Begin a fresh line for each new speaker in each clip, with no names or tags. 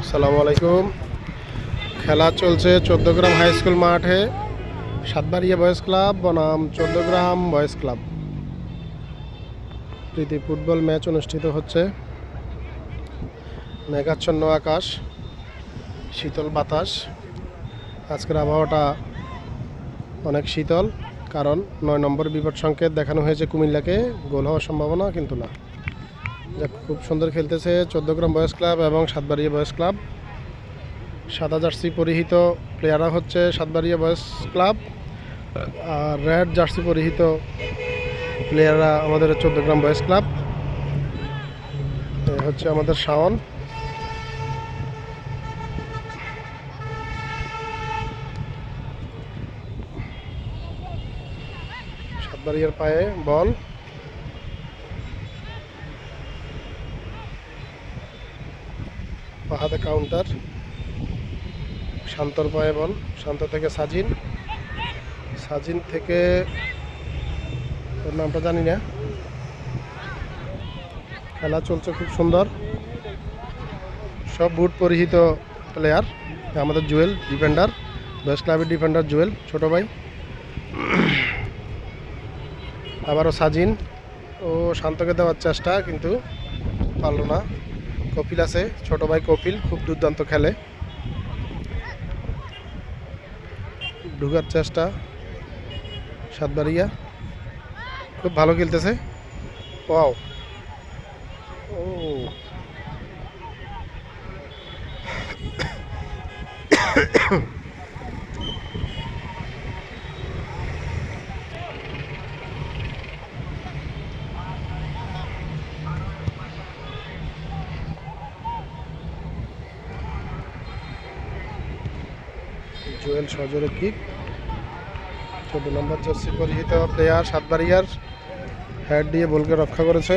আসসালামু আলাইকুম। খেলা চলছে চোদ্দগ্রাম হাই স্কুল মাঠে। সাতবাড়িয়া বয়েস ক্লাব, বনাম চোদ্দগ্রাম বয়েস ক্লাব। প্রীতি ফুটবল ম্যাচ অনুষ্ঠিত হচ্ছে। মেঘাচ্ছন্ন আকাশ, শীতল বাতাস। আজকের আবহাওয়াটা অনেক শীতল, কারণ নয় নম্বর বিপদ সংকেত দেখানো হয়েছে কুমিল্লাকে। গোল হওয়ার সম্ভাবনা কিন্তু না। খুব সুন্দর খেলতেছে চোদ্দগ্রাম বয়স ক্লাব এবং সাতবাড়িয়া বয়স ক্লাব। সাদা জার্সি পরিহিত প্লেয়াররা হচ্ছে সাতবাড়িয়া বয়স ক্লাব। আর রেড জার্সি পরিহিত প্লেয়াররা আমাদের চোদ্দগ্রাম বয়েজ ক্লাব। হচ্ছে আমাদের শাওন। সাতবাড়িয়ার পায়ে বল। পাহাড়ে কাউন্টার শান্তর পায়ে বল, শান্ত থেকে সাজিন। সাজিন থেকে, ওর নামটা জানি না। খেলা চলছে খুব সুন্দর। সব বুট পরিহিত প্লেয়ার আমাদের জুয়েল ডিফেন্ডার বেস্ট ক্লাবের ডিফেন্ডার জুয়েল, ছোট ভাই। আবারও সাজিন। ও শান্তকে দেওয়ার চেষ্টা, কিন্তু পারল না। কপিল আছে, ছোট ভাই কপিল খুব দুর্দান্ত খেলে। ঢুকার চেষ্টা, সাতবাড়িয়া। খুব ভালো খেলতেছে। ওয়াও। ও। জুয়েল সজরে কিক। চোদ্দ নম্বর জার্সি পরিহিত প্লেয়ার সাতবাড়িয়ার। হেড দিয়ে বলকে রক্ষা করেছে।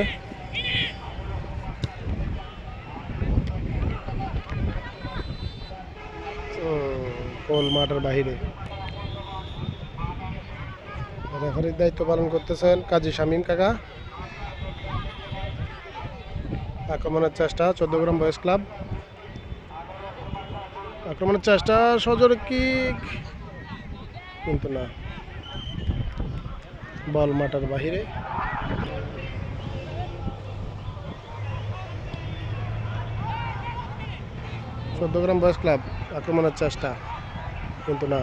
গোল মাঠের বাহিরে। দায়িত্ব পালন করতেছেন কাজী শামীম কাকা। আক্রমণের চেষ্টা চোদ্দগ্রাম বয়েস ক্লাব। আক্রমণের চেষ্টা সজোর কিক কিন্তু না। বল মাটার বাহিরে। চোদ্দগ্রাম বয়স ক্লাব, আক্রমণের চেষ্টা, কিন্তু না।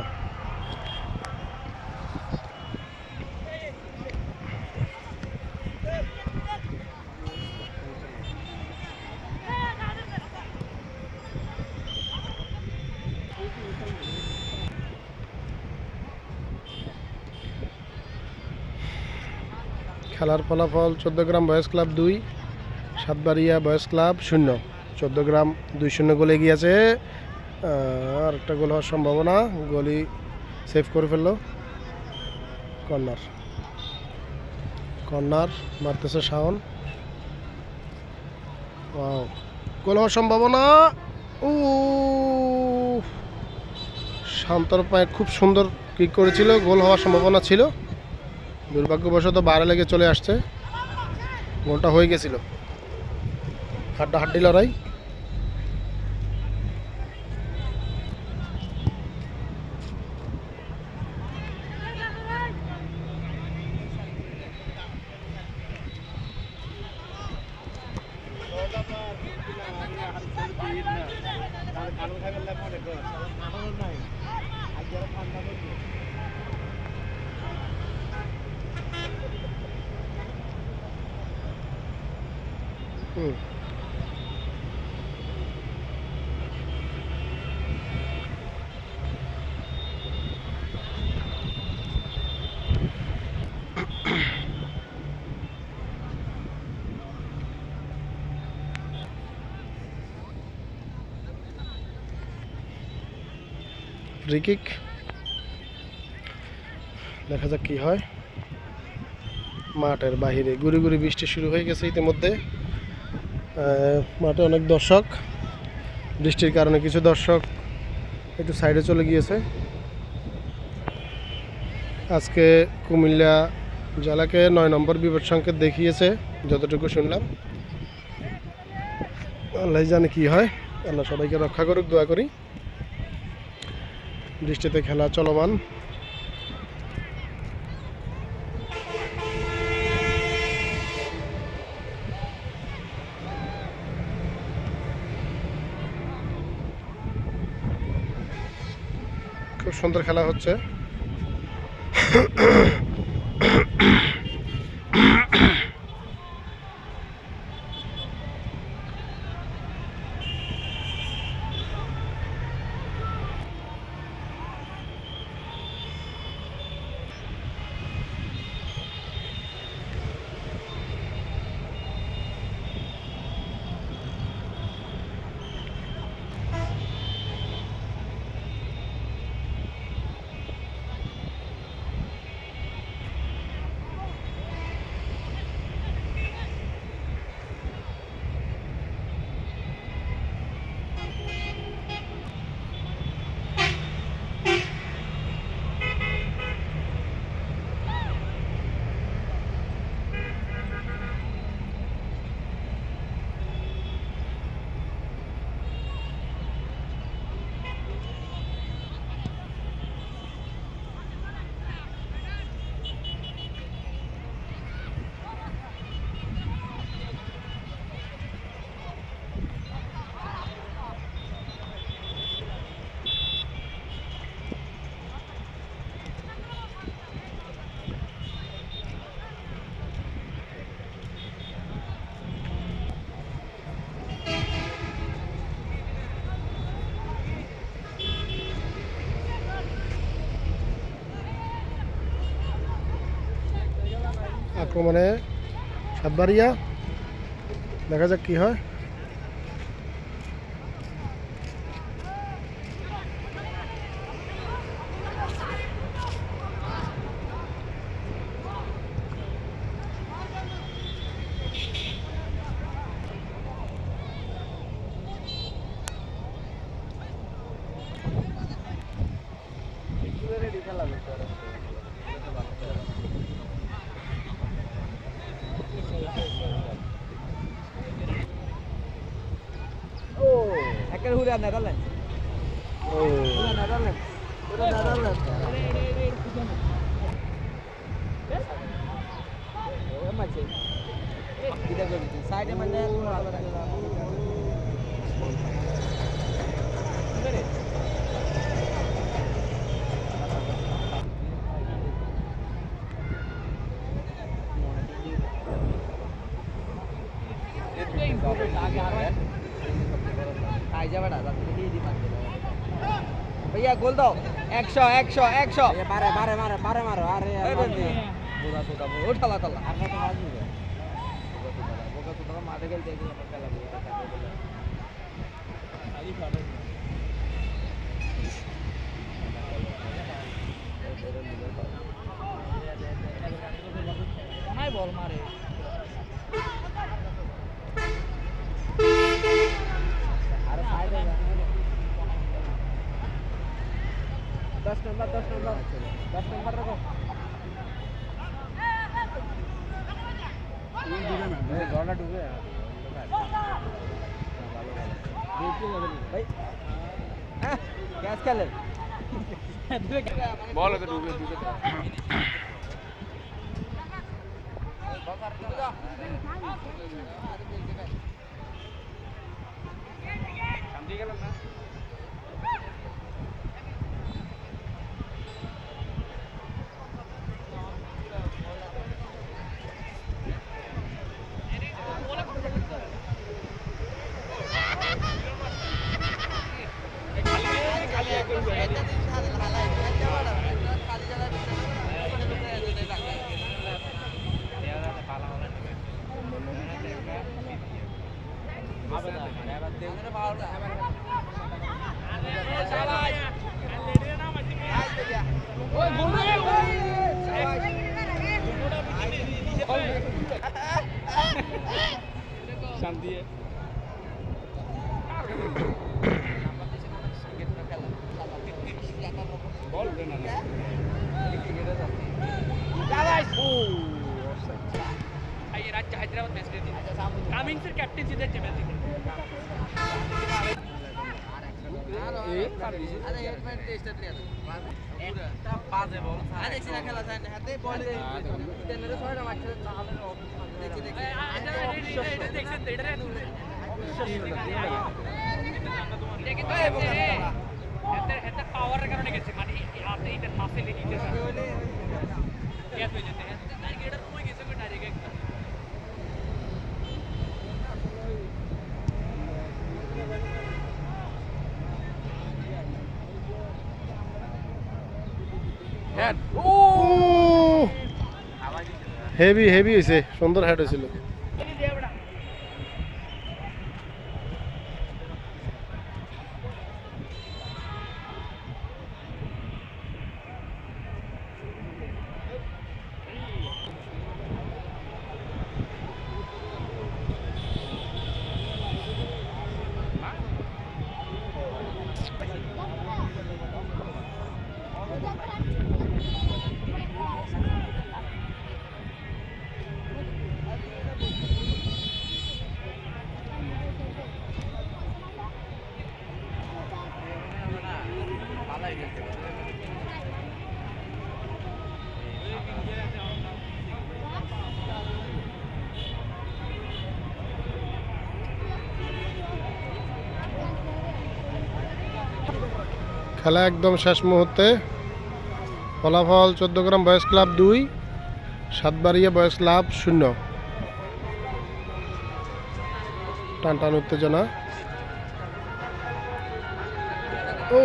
খেলার ফলাফল চোদ্দগ্রাম বয়েজ ক্লাব দুই, সাতবাড়িয়া বয়েজ ক্লাব শূন্য। চোদ্দগ্রাম দুই শূন্য গোলে গিয়েছে আর একটা গোল হওয়ার সম্ভাবনা, গোলই সেভ করে ফেলল কর্নার। কর্নার মারতেছে শাওন। গোল হওয়ার সম্ভাবনা ও শান্তর পায়ে খুব সুন্দর কিক করেছিল, গোল হওয়ার সম্ভাবনা ছিল। দুর্ভাগ্যবশত বাইরে লেগে চলে আসছে। গোলটা হয়ে গেছিল। হাড্ডা হাড্ডি লড়াই। হুম। ফ্রি কিক দেখা যাক কি হয়। মাঠের বাহিরে গুড়ি গুড়ি বৃষ্টি শুরু হয়ে গেছে ইতিমধ্যে। মাঠে অনেক দর্শক, বৃষ্টির কারণে কিছু দর্শক একটু সাইডে চলে গিয়েছে। আজকে কুমিল্লা জেলাকে নয় নম্বর বিপদ সংকেত দেখিয়েছে, যতটুকু শুনলাম। আল্লাহ জানে কি হয়, আল্লাহ সবাইকে রক্ষা করুক, দোয়া করি। বৃষ্টিতে খেলা চলমান। খুব সুন্দর খেলা হচ্ছে। আক্রমণে সাতবাড়িয়া দেখা যাক কি হয়।
একের হুরা নেদারল্যান্ড
ও
হুরা নেদারল্যান্ড হুরা নেদারল্যান্ড মাঝে কিটা করবি আইজা বেটা ভাইয়া গোল দাও একশো একশো একশো
বারে বারে মারে বারে মারো আরে
বোধা সোদা ওঠা লাতালা মাঠে গেলে
দেখি খেলা জলটা ডুবে বল তো ডুবে ডুবে শান্তি বল না।
शांति हैदराबाद मैच कैप्टन सीधे
चैंपियन
পাওয়ারের কারণে গেছে মানে আপনি এটা মাসে লেগে গেছে গ্যাস হয়ে যেতে এটা রুমে গেছে ডাইরেক্ট একদম
ও হেভি হেভি হয়েছে সুন্দর হেড হয়েছিল। খেলা একদম শেষ মুহূর্তে। ফলাফল চোদ্দ গ্রাম বয়স ক্লাব দুই, সাতবাড়িয়া বয়স ক্লাব শূন্য। টান টান উত্তেজনা। ও!